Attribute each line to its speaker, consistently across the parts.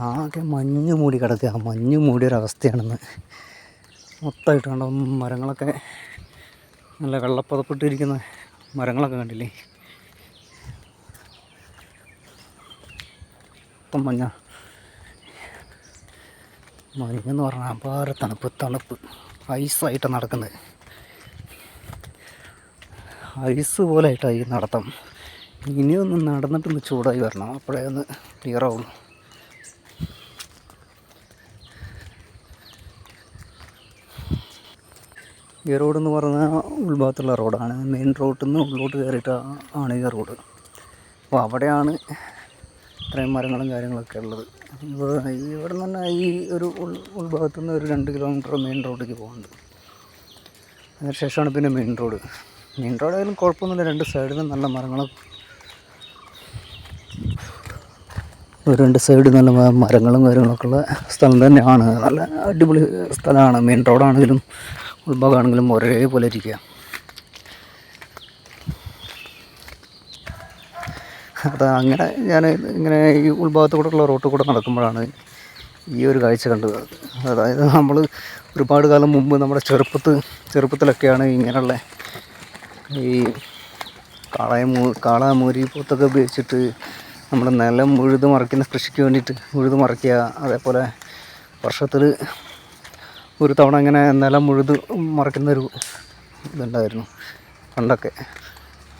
Speaker 1: ആകെ മഞ്ഞ് മൂടി കിടക്കുക. മഞ്ഞ് മൂടിയൊരവസ്ഥയാണെന്ന്. മൊത്തമായിട്ട് കണ്ട മരങ്ങളൊക്കെ നല്ല വെള്ളപ്പതപ്പെട്ടിരിക്കുന്ന മരങ്ങളൊക്കെ കണ്ടില്ലേ? മൊത്തം മഞ്ഞ. മഞ്ഞെന്ന് പറഞ്ഞാൽ അപാര തണുപ്പ് തണുപ്പ്. ഐസായിട്ട് നടക്കുന്നത്. ഐസ് പോലെ ആയിട്ടായി ഈ നടത്തം. ഇനിയൊന്ന് നടന്നിട്ടൊന്ന് ചൂടായി വരണം. അപ്പോഴേ ഒന്ന് ക്ലിയർ ആവുള്ളൂ. ഈ റോഡ് എന്ന് പറഞ്ഞാൽ ഉൾഭാഗത്തുള്ള റോഡാണ്. മെയിൻ റോഡിൽ നിന്ന് ഉള്ളോട്ട് കയറിയിട്ട് ആണ് ഈ റോഡ്. അപ്പോൾ അവിടെയാണ് ഇത്രയും മരങ്ങളും കാര്യങ്ങളൊക്കെ ഉള്ളത്. ഇവിടെ ഇവിടെ നിന്ന് തന്നെ ഈ ഒരു ഉൾ ഉൾഭാഗത്തു നിന്ന് ഒരു രണ്ട് കിലോമീറ്റർ മെയിൻ റോഡിലേക്ക് പോകുന്നുണ്ട് അതിനുശേഷമാണ് പിന്നെ മെയിൻ റോഡ്. മെയിൻ റോഡായാലും കുഴപ്പമൊന്നുമില്ല. രണ്ട് സൈഡിലും നല്ല മരങ്ങളും. രണ്ട് സൈഡിൽ നല്ല മരങ്ങളും കാര്യങ്ങളൊക്കെ ഉള്ള സ്ഥലം തന്നെയാണ്. നല്ല അടിപൊളി സ്ഥലമാണ്. മെയിൻ റോഡാണെങ്കിലും ഉൾഭാഗമാണെങ്കിലും ഒരേപോലെ ഇരിക്കുക. അത് അങ്ങനെ ഞാൻ ഇങ്ങനെ ഈ ഉൾഭാഗത്ത് കൂടെയുള്ള റോട്ടിൽ കൂടെ നടക്കുമ്പോഴാണ് ഈ ഒരു കാഴ്ച കണ്ടത്. അതായത് നമ്മൾ ഒരുപാട് കാലം മുമ്പ് നമ്മുടെ ചെറുപ്പത്ത് ചെറുപ്പത്തിലൊക്കെയാണ് ഇങ്ങനെയുള്ള ഈ കാളയമൂ കാളാമൂരി കാള മൂരി പോത്തൊക്കെ ഉപയോഗിച്ചിട്ട് നമ്മുടെ നിലം ഉഴുത് മറിക്കുന്ന കൃഷിക്ക് വേണ്ടിയിട്ട് ഉഴുത് മറിക്കുക അതേപോലെ വർഷത്തിൽ ഒരു തവണ ഇങ്ങനെ നിലം മുഴുത് മറിക്കുന്നൊരു ഇതുണ്ടായിരുന്നു പണ്ടൊക്കെ.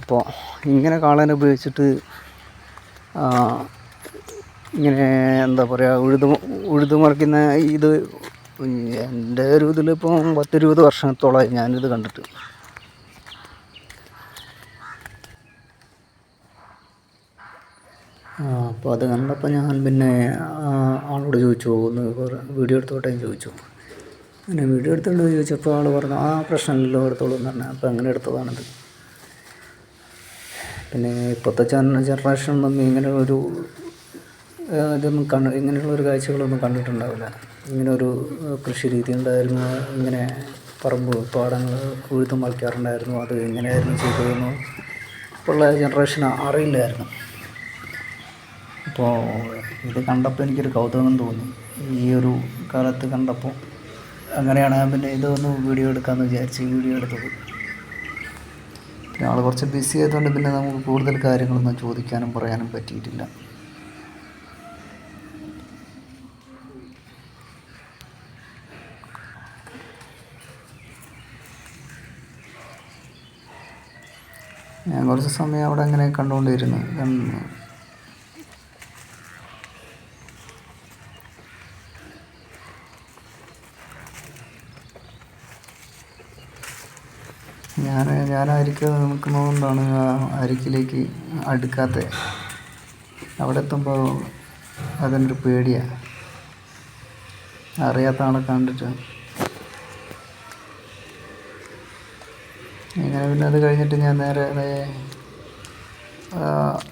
Speaker 1: അപ്പോൾ ഇങ്ങനെ കാളേനെ ഉപയോഗിച്ചിട്ട് ഇങ്ങനെ എന്താ പറയുക ഉഴുത് ഉഴുത് മറിക്കുന്ന ഇത് എന്റെ ഒരു ഇതിലിപ്പോൾ പത്തിരുപത് വർഷത്തോളമായി ഞാനിത് കണ്ടിട്ട്. അപ്പോൾ അത് കണ്ടപ്പോൾ ഞാൻ പിന്നെ ആളോട് ചോദിച്ചു ഒന്ന് വീഡിയോ എടുത്തോട്ടെ? ചോദിച്ചു. അങ്ങനെ വീഡിയോ എടുത്തുകൊണ്ട് ചോദിച്ചപ്പോൾ ആൾ പറഞ്ഞു ആ പ്രശ്നമില്ലല്ലോ എടുത്തോളൂ എന്ന് പറഞ്ഞു. അപ്പോൾ അങ്ങനെ എടുത്തതാണത്. പിന്നെ ഇപ്പോഴത്തെ ജനറേഷനൊന്നും ഇങ്ങനെ ഒരു ഇതൊന്നും കണ്ട് ഇങ്ങനെയുള്ളൊരു കാഴ്ചകളൊന്നും കണ്ടിട്ടുണ്ടാവില്ല. ഇങ്ങനെ ഒരു കൃഷി രീതി ഉണ്ടായിരുന്നു ഇങ്ങനെ പറമ്പ് പാടങ്ങൾ ഉഴുതും വളിക്കാറുണ്ടായിരുന്നു അത് എങ്ങനെയായിരുന്നു ചെയ്തതെന്ന് ഇപ്പോഴുള്ള ജനറേഷൻ അറിയില്ലായിരുന്നു. അപ്പോൾ ഇത് കണ്ടപ്പോൾ എനിക്കൊരു കൗതുകം തോന്നി. ഈ ഒരു കാലത്ത് കണ്ടപ്പോൾ അങ്ങനെയാണ് പിന്നെ ഇതൊന്ന് വീഡിയോ എടുക്കാമെന്ന് വിചാരിച്ച് വീഡിയോ എടുത്തത്. പിന്നെ ആൾ കുറച്ച് ബിസി ആയതുകൊണ്ട് പിന്നെ നമുക്ക് കൂടുതൽ കാര്യങ്ങളൊന്നും ചോദിക്കാനും പറയാനും പറ്റിയിട്ടില്ല. ഞാൻ കുറച്ച് സമയം അവിടെ അങ്ങനെ കണ്ടുകൊണ്ടിരുന്നു. ഞാൻ ഞാൻ അരിക്ക് നിൽക്കുന്നതുകൊണ്ടാണ് അരിക്കിലേക്ക് അടുക്കാത്ത. അവിടെ എത്തുമ്പോൾ അതിനൊരു പേടിയാണ് അറിയാത്ത ആളെ കണ്ടിട്ട്. ഇങ്ങനെ പിന്നെ അത് കഴിഞ്ഞിട്ട് ഞാൻ നേരെ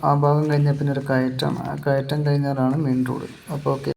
Speaker 1: ആ ഭാഗം കഴിഞ്ഞാൽ പിന്നെ ഒരു കയറ്റം. ആ കയറ്റം കഴിഞ്ഞാലാണ് മെയിൻ റോഡ്. അപ്പോൾ ഓക്കെ.